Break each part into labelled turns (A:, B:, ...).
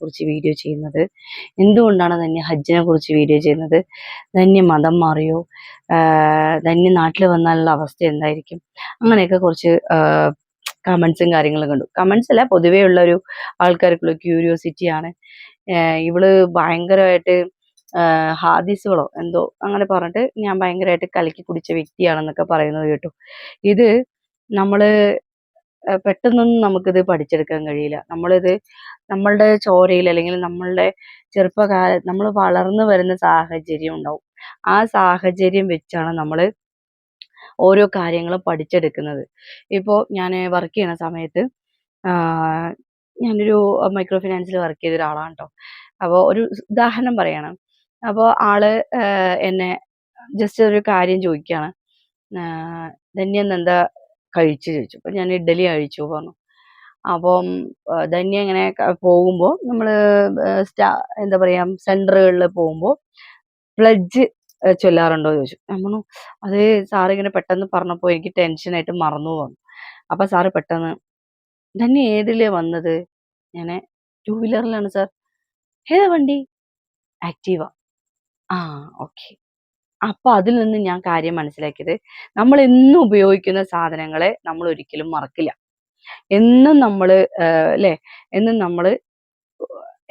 A: കുറിച്ച് വീഡിയോ ചെയ്യുന്നത്? എന്തുകൊണ്ടാണ് ധന്യ ഹജ്ജിനെ കുറിച്ച് വീഡിയോ ചെയ്യുന്നത്? ധന്യ മതം മാറിയോ? ധന്യ നാട്ടിൽ വന്നാലുള്ള അവസ്ഥ എന്തായിരിക്കും? അങ്ങനെയൊക്കെ കുറച്ച് കമൻസും കാര്യങ്ങളും കണ്ടു. കമൻസ് അല്ല പൊതുവേ ഉള്ള ഒരു ആൾക്കാർക്കുള്ള ക്യൂരിയോസിറ്റി ആണ്. ഇവൾ ഭയങ്കരമായിട്ട് ഹാദിസുകളോ എന്തോ അങ്ങനെ പറഞ്ഞിട്ട് ഞാൻ ഭയങ്കരമായിട്ട് കലക്കി കുടിച്ച വ്യക്തിയാണെന്നൊക്കെ പറയുന്നത് കേട്ടു. ഇത് നമ്മൾ പെട്ടെന്നൊന്നും നമുക്കിത് പഠിച്ചെടുക്കാൻ കഴിയില്ല. നമ്മളിത് നമ്മളുടെ ചോരയിൽ അല്ലെങ്കിൽ നമ്മളുടെ ചെറുപ്പകാല നമ്മൾ വളർന്നു വരുന്ന സാഹചര്യം ഉണ്ടാവും. ആ സാഹചര്യം വെച്ചാണ് നമ്മൾ ഓരോ കാര്യങ്ങളും പഠിച്ചെടുക്കുന്നത്. ഇപ്പോൾ ഞാൻ വർക്ക് ചെയ്യണ സമയത്ത് ഞാനൊരു മൈക്രോ ഫിനാൻസിൽ വർക്ക് ചെയ്ത ഒരാളാണ് കേട്ടോ അപ്പോൾ ഒരു ഉദാഹരണം പറയണം. അപ്പോൾ ആൾ എന്നെ ജസ്റ്റ് ഒരു കാര്യം ചോദിക്കുകയാണ് ധന്യ എന്താ കഴിച്ചു ചോദിച്ചു. അപ്പൊ ഞാൻ ഇഡ്ഡലി കഴിച്ചു പറഞ്ഞു. അപ്പം ധന്യ ഇങ്ങനെ പോകുമ്പോൾ നമ്മൾ സ്റ്റാ എന്താ പറയാ സെന്ററുകളിൽ പോകുമ്പോൾ പ്ലഡ്ജ് ചൊല്ലാറുണ്ടോ ചോദിച്ചു. നമ്മളു അത് സാറ് ഇങ്ങനെ പെട്ടെന്ന് പറഞ്ഞപ്പോൾ എനിക്ക് ടെൻഷനായിട്ട് മറന്നു പോന്നു. അപ്പൊ സാറ് പെട്ടെന്ന് ധന്യ ഏതിലേ വന്നത്? ഞാൻ ടൂ വീലറിലാണ് സാർ. ഏതാ വണ്ടി? ആക്റ്റീവ. ആ ഓക്കെ. അപ്പൊ അതിൽ നിന്ന് ഞാൻ കാര്യം മനസ്സിലാക്കിയത്. നമ്മൾ എന്നും ഉപയോഗിക്കുന്ന സാധനങ്ങളെ നമ്മൾ ഒരിക്കലും മറക്കില്ല. എന്നും നമ്മൾ അല്ലേ? എന്നും നമ്മൾ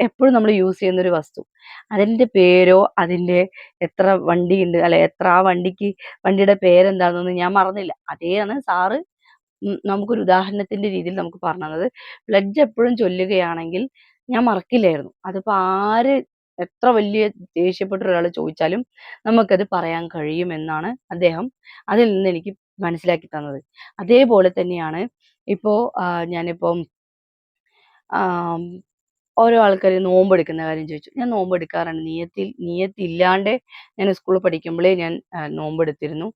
A: എപ്പോഴും നമ്മൾ യൂസ് ചെയ്യുന്ന ഒരു വസ്തു. അതിന്റെ പേരോ അതിന്റെ എത്ര വണ്ടി ഉണ്ട് അല്ലെ എത്ര ആ വണ്ടിക്ക് വണ്ടിയുടെ പേരെന്താണെന്നൊന്നും ഞാൻ മറന്നില്ല. അതേയാണ് സാറ് നമുക്കൊരു ഉദാഹരണത്തിന്റെ രീതിയിൽ നമുക്ക് പറഞ്ഞു തന്നത് എപ്പോഴും ചൊല്ലുകയാണെങ്കിൽ ഞാൻ മറക്കില്ലായിരുന്നു. അതിപ്പോ ആര് എത്ര വലിയ ദേഷ്യപ്പെട്ട ഒരാൾ ചോദിച്ചാലും നമുക്കത് പറയാൻ കഴിയുമെന്നാണ് അദ്ദേഹം അതിൽ നിന്ന് എനിക്ക് മനസ്സിലാക്കി തന്നത്. അതേപോലെ തന്നെയാണ് ഇപ്പോ ആഹ് ഞാനിപ്പം ആം, ഓരോ ആൾക്കാർ നോമ്പെടുക്കുന്ന കാര്യം ചോദിച്ചു. ഞാൻ നോമ്പെടുക്കാറുണ്ട് നിയത്തിൽ നിയത്തില്ലാണ്ട് ഞാൻ സ്കൂളിൽ പഠിക്കുമ്പോഴേ ഞാൻ നോമ്പെടുത്തിരുന്നു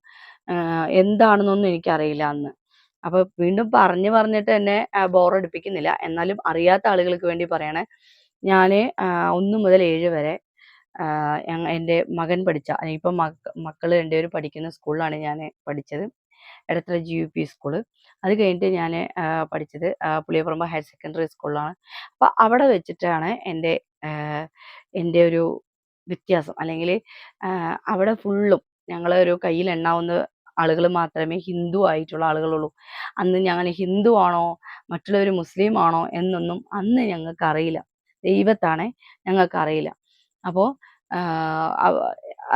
A: എന്താണെന്നൊന്നും എനിക്കറിയില്ല അന്ന്. അപ്പൊ വീണ്ടും പറഞ്ഞു പറഞ്ഞിട്ട് എന്നെ ബോറടിപ്പിക്കുന്നില്ല. എന്നാലും അറിയാത്ത ആളുകൾക്ക് വേണ്ടി പറയണേ ആഹ് ഒന്ന് മുതൽ ഏഴ് വരെ എന്റെ മകൻ പഠിച്ച ഇപ്പം മക്ക മക്കൾ രണ്ടുപേരും പഠിക്കുന്ന സ്കൂളിലാണ് ഞാൻ പഠിച്ചത്. Edathala G U P school. അത് കഴിഞ്ഞിട്ട് ഞാൻ പഠിച്ചത് പുളിയപ്പറമ്പ് ഹയർ സെക്കൻഡറി സ്കൂളിലാണ്. അപ്പൊ അവിടെ വെച്ചിട്ടാണ് എന്റെ എന്റെ ഒരു വ്യത്യാസം. അല്ലെങ്കിൽ അവിടെ ഫുള്ളും ഞങ്ങൾ ഒരു കയ്യിൽ എണ്ണാവുന്ന ആളുകൾ മാത്രമേ ഹിന്ദു ആയിട്ടുള്ള ആളുകളുള്ളൂ. അന്ന് ഞങ്ങൾ ഹിന്ദു ആണോ? മറ്റുള്ളവർ മുസ്ലിം ആണോ? എന്നൊന്നും അന്ന് ഞങ്ങൾക്ക് അറിയില്ല ദൈവത്താണേ ഞങ്ങൾക്ക് അറിയില്ല അപ്പോൾ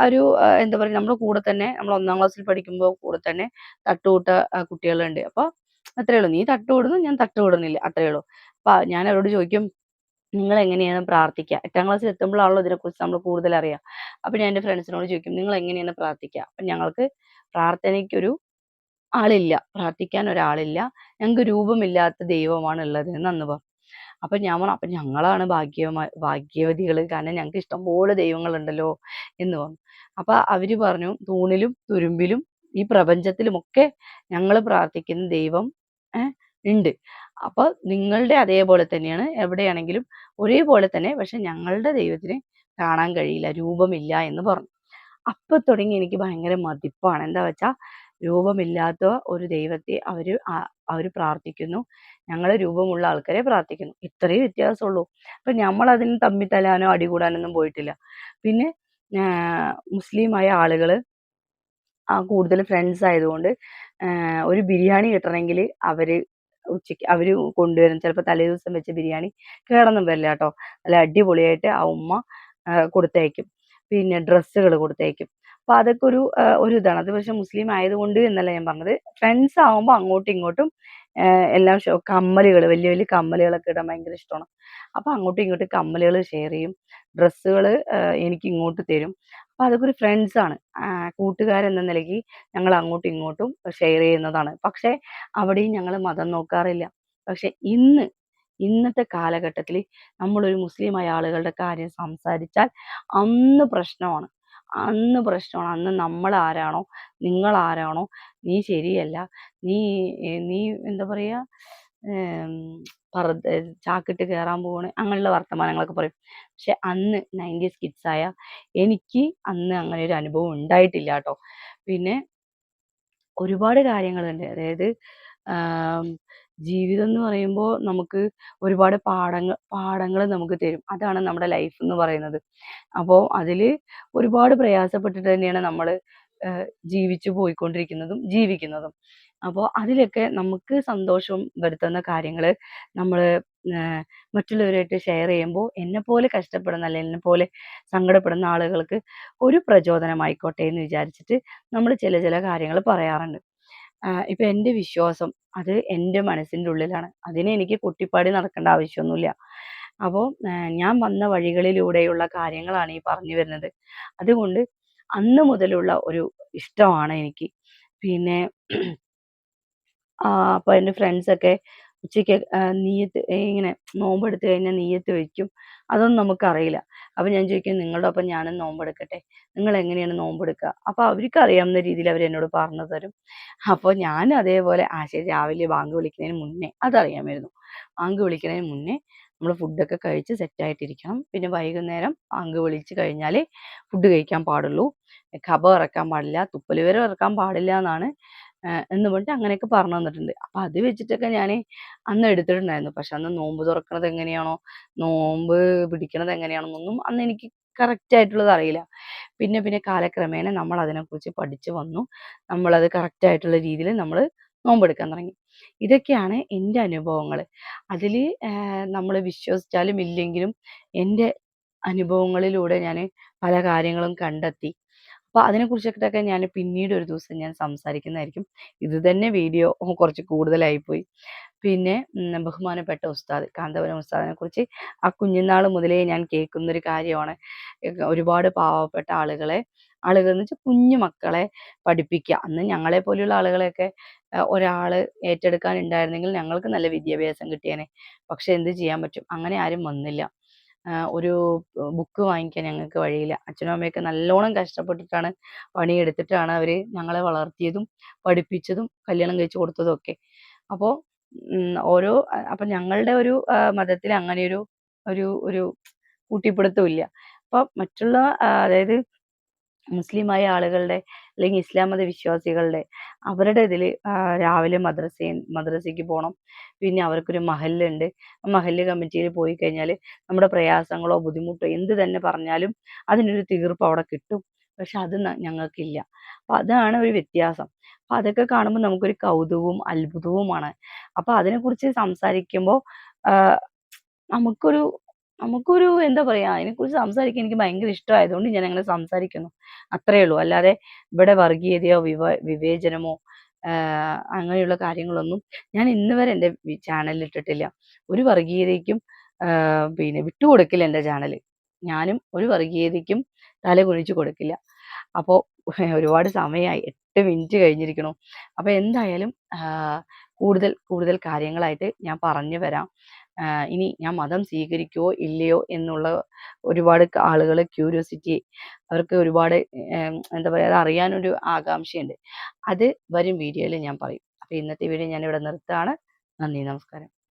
A: ഒരു എന്താ പറയുക നമ്മുടെ കൂടെ തന്നെ നമ്മൾ ഒന്നാം ക്ലാസ്സിൽ പഠിക്കുമ്പോൾ കൂടെ തന്നെ തട്ടുകൂട്ട കുട്ടികളുണ്ട്. അപ്പോൾ അത്രേ ഉള്ളൂ. നീ തട്ടുകൂടുന്നു ഞാൻ തട്ടുകൂടുന്നില്ല അത്രേ ഉള്ളൂ. അപ്പൊ ഞാൻ അവരോട് ചോദിക്കും നിങ്ങൾ എങ്ങനെയാണ് പ്രാർത്ഥിക്കുക? എട്ടാം ക്ലാസ്സിൽ എത്തുമ്പോഴാണല്ലോ ഇതിനെക്കുറിച്ച് നമ്മൾ കൂടുതൽ അറിയാം അപ്പൊ ഞാൻ എന്റെ ഫ്രണ്ട്സിനോട് ചോദിക്കും നിങ്ങൾ എങ്ങനെയാണ് പ്രാർത്ഥിക്കുക? അപ്പൊ ഞങ്ങൾക്ക് പ്രാർത്ഥനയ്ക്കൊരു ആളില്ല. പ്രാർത്ഥിക്കാൻ ഒരാളില്ല. ഞങ്ങൾക്ക് രൂപമില്ലാത്ത ദൈവമാണ് ഉള്ളത് എന്ന് അന്ന് പറഞ്ഞു. അപ്പൊ ഞാൻ പറഞ്ഞു അപ്പൊ ഞങ്ങളാണ് ഭാഗ്യവ ഭാഗ്യവതികൾ കാരണം ഞങ്ങൾക്ക് ഇഷ്ടംപോലെ ദൈവങ്ങളുണ്ടല്ലോ എന്ന് പറഞ്ഞു. അപ്പൊ അവർ പറഞ്ഞു തൂണിലും തുരുമ്പിലും ഈ പ്രപഞ്ചത്തിലുമൊക്കെ ഞങ്ങൾ പ്രാർത്ഥിക്കുന്ന ദൈവം ഉണ്ട്. അപ്പൊ നിങ്ങളുടെ അതേപോലെ തന്നെയാണ് എവിടെയാണെങ്കിലും ഒരേപോലെ തന്നെ പക്ഷെ ഞങ്ങളുടെ ദൈവത്തിന് കാണാൻ കഴിയില്ല രൂപമില്ല എന്ന് പറഞ്ഞു. അപ്പൊ തുടങ്ങി എനിക്ക് ഭയങ്കര മതിപ്പാണ്. എന്താ വെച്ചാ രൂപമില്ലാത്ത ഒരു ദൈവത്തെ അവർ അവർ പ്രാർത്ഥിക്കുന്നു. ഞങ്ങൾ രൂപമുള്ള ആൾക്കാരെ പ്രാർത്ഥിക്കുന്നു. ഇത്രയേ വ്യത്യാസമുള്ളൂ അപ്പൊ നമ്മൾ അതിന് തലാനോ അടി അടികൂടാനൊന്നും പോയിട്ടില്ല. പിന്നെ മുസ്ലിമായ ആളുകൾ ആ കൂടുതൽ ഫ്രണ്ട്സ് ആയതുകൊണ്ട് ഒരു ബിരിയാണി കിട്ടണമെങ്കിൽ അവർ ഉച്ചയ്ക്ക് അവർ കൊണ്ടുവരും. ചിലപ്പോൾ തലേ ദിവസം വെച്ച ബിരിയാണി കേടൊന്നും വരില്ല കേട്ടോ. നല്ല അടിപൊളിയായിട്ട് ആ ഉമ്മ കൊടുത്തയക്കും. പിന്നെ ഡ്രസ്സുകൾ കൊടുത്തയക്കും. അപ്പൊ അതൊക്കെ ഒരു ഒരു ഇതാണ്. അത് പക്ഷെ മുസ്ലിം ആയതുകൊണ്ട് എന്നല്ല ഞാൻ പറഞ്ഞത്. ഫ്രണ്ട്സ് ആവുമ്പോൾ അങ്ങോട്ടും ഇങ്ങോട്ടും എല്ലാം ഷോ കമ്മലുകൾ വലിയ വലിയ കമ്മലുകളൊക്കെ ഇടാൻ ഭയങ്കര ഇഷ്ടമാണ്. അപ്പൊ അങ്ങോട്ടും ഇങ്ങോട്ടും കമ്മലുകൾ ഷെയർ ചെയ്യും. ഡ്രസ്സുകൾ എനിക്ക് ഇങ്ങോട്ട് തരും. അപ്പൊ അതൊക്കെ ഒരു ഫ്രണ്ട്സ് ആണ്. ആഹ് കൂട്ടുകാരെന്ന നിലയ്ക്ക് ഞങ്ങൾ അങ്ങോട്ടും ഇങ്ങോട്ടും ഷെയർ ചെയ്യുന്നതാണ്. പക്ഷെ അവിടെയും ഞങ്ങൾ മതം നോക്കാറില്ല. പക്ഷെ ഇന്ന് ഇന്നത്തെ കാലഘട്ടത്തിൽ നമ്മളൊരു മുസ്ലിമായ ആളുകളുടെ കാര്യം സംസാരിച്ചാൽ അന്ന് പ്രശ്നമാണ്. അന്ന് പ്രശ്നമാണ്. അന്ന് നമ്മൾ ആരാണോ? നിങ്ങൾ ആരാണോ? നീ ശരിയല്ല. നീ നീ എന്താ പറയാ? ഏം, പറ ചാക്കിട്ട് കയറാൻ പോവാണ്. അങ്ങനെയുള്ള വർത്തമാനങ്ങളൊക്കെ പറയും. പക്ഷെ അന്ന് നയന്റീസ് ആയ എനിക്ക് അന്ന് അങ്ങനെ ഒരു അനുഭവം ഉണ്ടായിട്ടില്ല കേട്ടോ. പിന്നെ ഒരുപാട് കാര്യങ്ങളുണ്ട്. അതായത് ജീവിതം എന്ന് പറയുമ്പോൾ നമുക്ക് ഒരുപാട് പാഠങ്ങൾ പാഠങ്ങൾ നമുക്ക് തരും. അതാണ് നമ്മുടെ ലൈഫ് എന്ന് പറയുന്നത്. അപ്പോൾ അതിൽ ഒരുപാട് പ്രയാസപ്പെട്ടിട്ട് തന്നെയാണ് നമ്മൾ ജീവിച്ചു പോയിക്കൊണ്ടിരിക്കുന്നതും ജീവിക്കുന്നതും. അപ്പോൾ അതിലൊക്കെ നമുക്ക് സന്തോഷം വരുത്തുന്ന കാര്യങ്ങൾ നമ്മൾ മറ്റുള്ളവരായിട്ട് ഷെയർ ചെയ്യുമ്പോൾ പോലെ കഷ്ടപ്പെടുന്ന അല്ലെങ്കിൽ പോലെ സങ്കടപ്പെടുന്ന ആളുകൾക്ക് ഒരു പ്രചോദനമായിക്കോട്ടെ എന്ന് വിചാരിച്ചിട്ട് നമ്മൾ ചില ചില കാര്യങ്ങൾ പറയാറുണ്ട്. ഇപ്പം എന്റെ വിശ്വാസം അത് എന്റെ മനസ്സിന്റെ ഉള്ളിലാണ്. അതിനെ എനിക്ക് കുട്ടിപ്പാടി നടക്കേണ്ട ആവശ്യമൊന്നുമില്ല. അപ്പോൾ ഞാൻ വന്ന വഴികളിലൂടെയുള്ള കാര്യങ്ങളാണ് ഈ പറഞ്ഞു വരുന്നത്. അതുകൊണ്ട് അന്ന് മുതലുള്ള ഒരു ഇഷ്ടമാണ് എനിക്ക്. പിന്നെ അപ്പോൾ എന്റെ ഫ്രണ്ട്സൊക്കെ ഉച്ചയ്ക്ക് നീയത്ത് ഇങ്ങനെ നോമ്പെടുത്ത് കഴിഞ്ഞാൽ നീയത്ത് വെക്കും. അതൊന്നും നമുക്കറിയില്ല. അപ്പോൾ ഞാൻ ചോദിക്കും നിങ്ങളുടെ ഒപ്പം ഞാനും നോമ്പെടുക്കട്ടെ? നിങ്ങൾ എങ്ങനെയാണ് നോമ്പെടുക്കുക? അപ്പോൾ അവർക്ക് അറിയാവുന്ന രീതിയിൽ അവർ എന്നോട് പറഞ്ഞു തരും. അപ്പോൾ ഞാൻ അതേപോലെ ആ ശരി രാവിലെ ബാങ്ക് വിളിക്കുന്നതിന് മുന്നേ അതറിയാമായിരുന്നു ബാങ്ക് വിളിക്കുന്നതിന് മുന്നേ നമ്മൾ ഫുഡൊക്കെ കഴിച്ച് സെറ്റായിട്ടിരിക്കണം പിന്നെ വൈകുന്നേരം ബാങ്ക് വിളിച്ച് കഴിഞ്ഞാൽ ഫുഡ് കഴിക്കാൻ പാടുള്ളൂ. കബ ഇറക്കാൻ പാടില്ല. തുപ്പൽ വരെ ഇറക്കാൻ പാടില്ല എന്നാണ് എന്ന് പറഞ്ഞിട്ട് അങ്ങനെയൊക്കെ പറഞ്ഞു തന്നിട്ടുണ്ട്. അപ്പൊ അത് വെച്ചിട്ടൊക്കെ ഞാൻ അന്ന് എടുത്തിട്ടുണ്ടായിരുന്നു. പക്ഷെ അന്ന് നോമ്പ് തുറക്കണത് എങ്ങനെയാണോ നോമ്പ് പിടിക്കണത് എങ്ങനെയാണെന്നൊന്നും അന്ന് എനിക്ക് കറക്റ്റ് ആയിട്ടുള്ളത് അറിയില്ല. പിന്നെ പിന്നെ കാലക്രമേണ നമ്മൾ അതിനെക്കുറിച്ച് പഠിച്ചു വന്നു. നമ്മളത് കറക്റ്റ് ആയിട്ടുള്ള രീതിയിൽ നമ്മൾ നോമ്പെടുക്കാൻ തുടങ്ങി. ഇതൊക്കെയാണ് എന്റെ അനുഭവങ്ങൾ. അതിൽ നമ്മൾ വിശ്വസിച്ചാലും ഇല്ലെങ്കിലും എന്റെ അനുഭവങ്ങളിലൂടെ ഞാൻ പല കാര്യങ്ങളും കണ്ടെത്തി അപ്പോൾ അതിനെക്കുറിച്ചൊക്കെ ഞാൻ പിന്നീട് ഒരു ദിവസം ഞാൻ സംസാരിക്കുന്നതായിരിക്കും. ഇത് തന്നെ വീഡിയോ കുറച്ച് കൂടുതലായിപ്പോയി പിന്നെ ബഹുമാനപ്പെട്ട ഉസ്താദ് കാന്തപുരം ഉസ്താദിനെ കുറിച്ച് ആ കുഞ്ഞുനാൾ മുതലേ ഞാൻ കേൾക്കുന്നൊരു കാര്യമാണ്. ഒരുപാട് പാവപ്പെട്ട ആളുകളെ ആളുകൾ എന്ന് വെച്ചാൽ കുഞ്ഞു മക്കളെ പഠിപ്പിക്കുക അന്ന് ഞങ്ങളെ പോലെയുള്ള ആളുകളെയൊക്കെ ഒരാൾ ഏറ്റെടുക്കാൻ ഉണ്ടായിരുന്നെങ്കിൽ ഞങ്ങൾക്ക് നല്ല വിദ്യാഭ്യാസം കിട്ടിയേനെ. പക്ഷെ എന്ത് ചെയ്യാൻ പറ്റും? അങ്ങനെ ആരും വന്നില്ല. ഒരു ബുക്ക് വാങ്ങിക്കാൻ ഞങ്ങൾക്ക് വഴിയില്ല. അച്ഛനും അമ്മയൊക്കെ നല്ലോണം കഷ്ടപ്പെട്ടിട്ടാണ് പണിയെടുത്തിട്ടാണ് അവർ ഞങ്ങളെ വളർത്തിയതും പഠിപ്പിച്ചതും കല്യാണം കഴിച്ചു കൊടുത്തതും ഒക്കെ. അപ്പോൾ ഓരോ അപ്പം ഞങ്ങളുടെ ഒരു മതത്തിൽ അങ്ങനെ ഒരു ഒരു ഒരു കൂട്ടിപ്പിടുത്തം ഇല്ല അപ്പം മറ്റുള്ള അതായത് മുസ്ലിമായ ആളുകളുടെ അല്ലെങ്കിൽ ഇസ്ലാം മത വിശ്വാസികളുടെ അവരുടെ ഇതിൽ രാവിലെ മദ്രസ മദ്രസയ്ക്ക് പോകണം പിന്നെ അവർക്കൊരു മഹല്ലുണ്ട്. മഹല്ല് കമ്മിറ്റിയിൽ പോയി കഴിഞ്ഞാൽ നമ്മുടെ പ്രയാസങ്ങളോ ബുദ്ധിമുട്ടോ എന്ത് തന്നെ പറഞ്ഞാലും അതിനൊരു തീർപ്പ് അവിടെ കിട്ടും. പക്ഷെ അത് ഞങ്ങൾക്കില്ല. അപ്പൊ അതാണ് ഒരു വ്യത്യാസം. അപ്പൊ അതൊക്കെ കാണുമ്പോൾ നമുക്കൊരു കൗതുകവും അത്ഭുതവുമാണ്. അപ്പൊ അതിനെക്കുറിച്ച് സംസാരിക്കുമ്പോൾ നമുക്കൊരു നമുക്കൊരു എന്താ പറയാ അതിനെക്കുറിച്ച് സംസാരിക്കാൻ എനിക്ക് ഭയങ്കര ഇഷ്ടമായതുകൊണ്ട് ഞാൻ അങ്ങനെ സംസാരിക്കുന്നു. അത്രയേ ഉള്ളൂ. അല്ലാതെ ഇവിടെ വർഗീയതയോ വിവ വിവേചനമോ അങ്ങനെയുള്ള കാര്യങ്ങളൊന്നും ഞാൻ ഇന്ന് വരെ എന്റെ ചാനലിൽ ഇട്ടിട്ടില്ല. ഒരു വർഗീയതയ്ക്കും പിന്നെ വിട്ടുകൊടുക്കില്ല എന്റെ ചാനൽ ഞാനും ഒരു വർഗീയതയ്ക്കും തല കുഴിച്ചു കൊടുക്കില്ല. അപ്പോൾ ഒരുപാട് സമയമായി. എട്ട് മിനിറ്റ് കഴിഞ്ഞിരിക്കണു അപ്പോൾ എന്തായാലും കൂടുതൽ കൂടുതൽ കാര്യങ്ങളായിട്ട് ഞാൻ പറഞ്ഞു വരാം. ഇനി ഞാൻ മതം സ്വീകരിക്കുവോ ഇല്ലയോ എന്നുള്ള ഒരുപാട് ആളുകൾ ക്യൂരിയോസിറ്റി അവർക്ക് ഒരുപാട് എന്താ പറയുക അത് അറിയാനൊരു ആകാംക്ഷയുണ്ട്. അത് വരും വീഡിയോയിൽ ഞാൻ പറയും. അപ്പോൾ ഇന്നത്തെ വീഡിയോ ഞാനിവിടെ ഇവിടെ നിർത്തുകയാണ്. നന്ദി നമസ്കാരം.